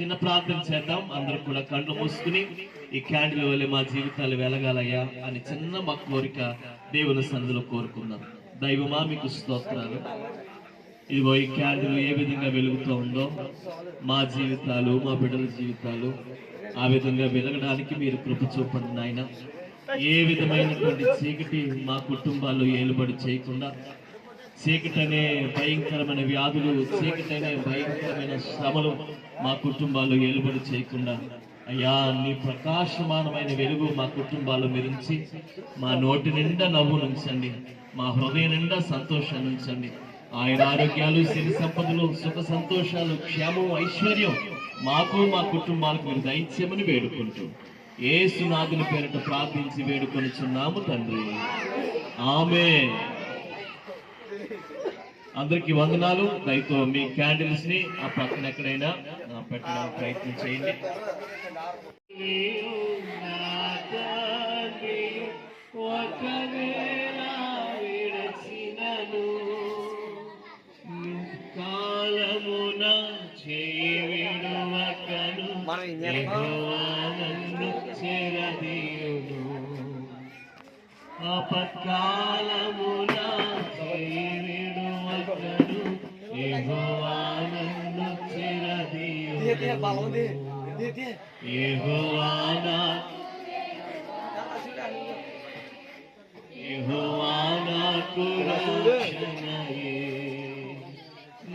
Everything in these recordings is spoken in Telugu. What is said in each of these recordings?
చిన్న ప్రార్థన చేద్దాం. అందరూ కూడా కళ్ళు మూసుకుని ఈ క్యాండిల్ వల్లే మా జీవితాలు వెలగాలయ్యా అని చిన్న మా కోరిక దేవుని సన్నిధిలో కోరుకుందాం. దైవమా మీకు స్తోత్రాలు. ఇదిగో ఈ క్యాండిల్ ఏ విధంగా వెలుగుతూ ఉందో మా జీవితాలు మా బిడ్డల జీవితాలు ఆ విధంగా వెలగడానికి మీరు కృప చూపండి నాయన. ఏ విధమైనటువంటి చీకటి మా కుటుంబాల్లో ఏలుబడి చేయకుండా చీకటనే అనే భయంకరమైన వ్యాధులు చీకటి అనే భయంకరమైన శ్రమలు మా కుటుంబాలు ఏలుబడి చేయకుండా అయ్యా నీ ప్రకాశమానమైన వెలుగు మా కుటుంబాలు మెరించి మా నోటి నిండా నవ్వు నుంచండి మా హృదయం నిండా సంతోషాన్ని ఉంచండి ఆయన ఆరోగ్యాలు సిరి సంపదలు సుఖ సంతోషాలు క్షేమం ఐశ్వర్యం మాకు మా కుటుంబాలకు మీరు దైత్యమని వేడుకుంటూ ఏ సునాదుని పేరిట ప్రార్థించి వేడుకొనిచున్నాము తండ్రి. ఆమె అందరికి వందనాలు. దయతో మీ క్యాండిల్స్ని ఆ పక్కన ఎక్కడైనా పెట్టడానికి ప్రయత్నం చేయండి. కాలమున చెరదీయును. అపకాలమున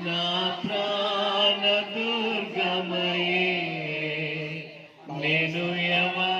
నా ప్రాణ దుర్గమయే నేను యవా